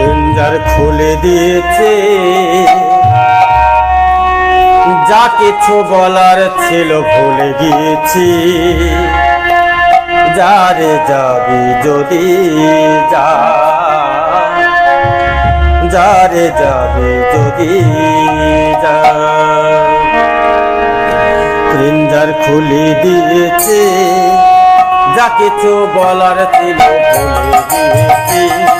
Danger খুলে দিয়েছে। যা কিছু বলার ছিল ভুলে গিয়েছি। যারে যাবি যদি যা, যারে যাবি যদি যা। ক্রিঞ্জার খুলে দিয়েছে। যা কিছু বলার ছিল ভুলে গিয়েছি।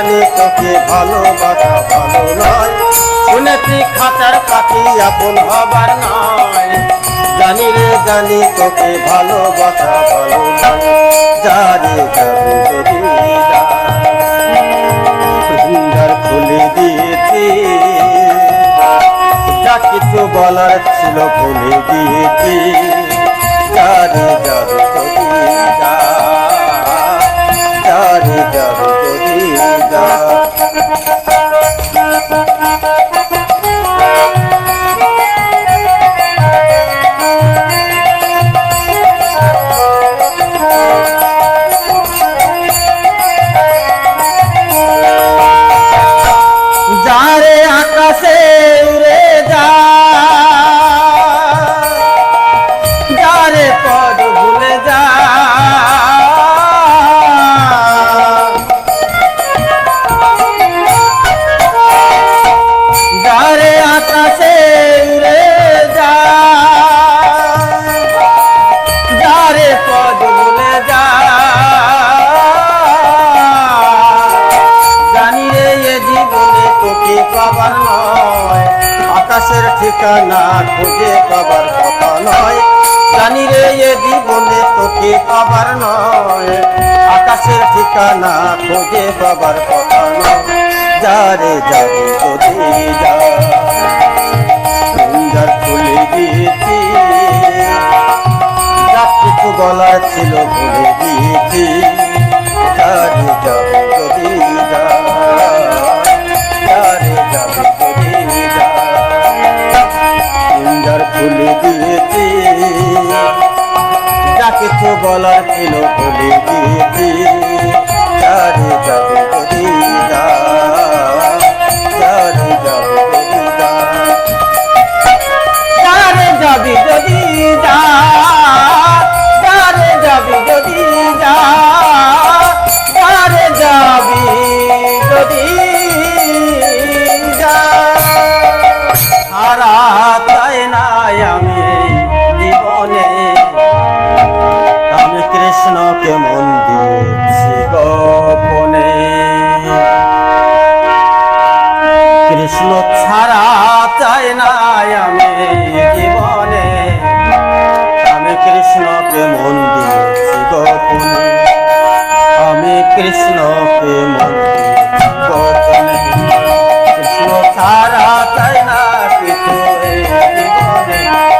জানি তোকে ভালোবাসা ভালো নয়। শুনেছি খাঁচার পাখি আপন হবার নয়। জানি রে, জানি তোকে ভালোবাসা ভালো নয়। জানি যদি সুন্দর খুলে দিয়েছি। যা কিছু বলার ছিল ভুলে গিয়েছি যারে যাবে আকাশে পাবার নয়। আকাশের ঠিকানা খুঁজে পাবার কথা নয়। জানি রে এ জীবনে তোকে পাবার নয়। আকাশের ঠিকানা খুঁজে পাবার কথা নয়। যারে যাবে যদি চাই নাই আমি জীবনে। আমি কৃষ্ণকে মন দিয়েছি আমি কৃষ্ণকে মন কৃষ্ণ ছাড়া চাই না কিছু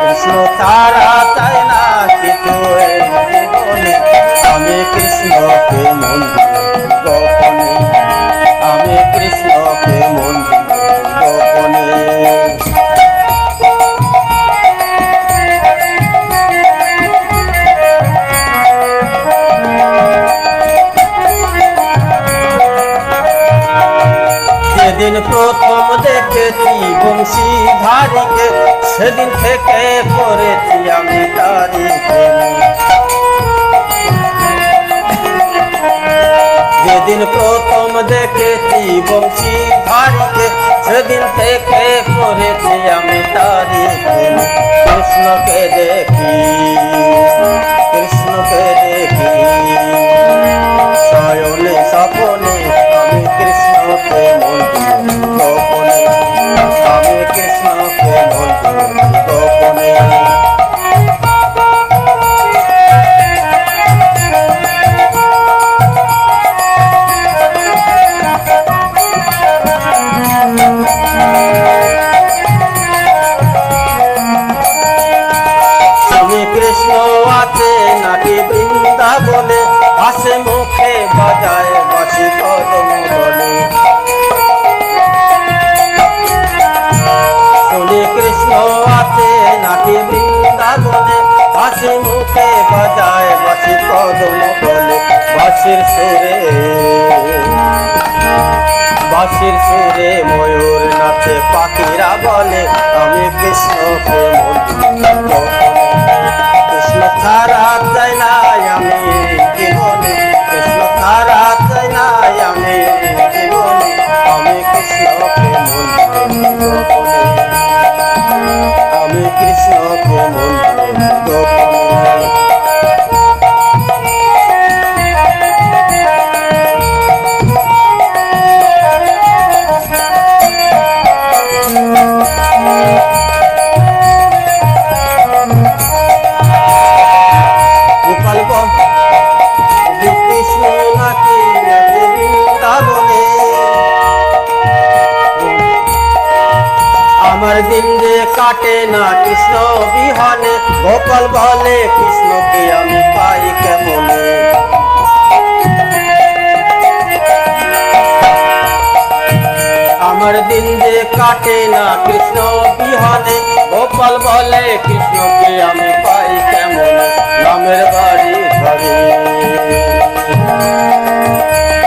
কৃষ্ণ ছাড়া চাই না কিছু জীবনে। আমি কৃষ্ণকে মন দিয়েছি যেদিন প্রথম দেখেছি বংশী ধারিকে সেদিন থেকে পড়েছি আমি তারি প্রেমে। যেদিন প্রথম দেখেছি বংশী ধারিকে সেদিন থেকে পড়েছি আমি তারি প্রেমে। কৃষ্ণকে দেখি কৃষ্ণকে দেখি বাজায় বাসি কদম বলে। শুনি কৃষ্ণ আছে নাকি বৃন্দাবনে? হাসি বাসির সুরে ময়ূর নাচে পাখিরা বলে, আমি কৃষ্ণকে কৃষ্ণ ছাড়া চাই না। কাটে না কৃষ্ণ বিহনে, গোপাল বলে কৃষ্ণকে আমি পাই কেমনে? আমার দিন যে কাটে না কৃষ্ণ বিহনে, গোপাল বলে কৃষ্ণকে আমি পাই কেমন? নামের বাড়ি ধরে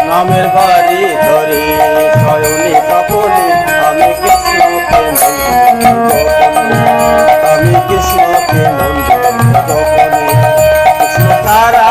নামের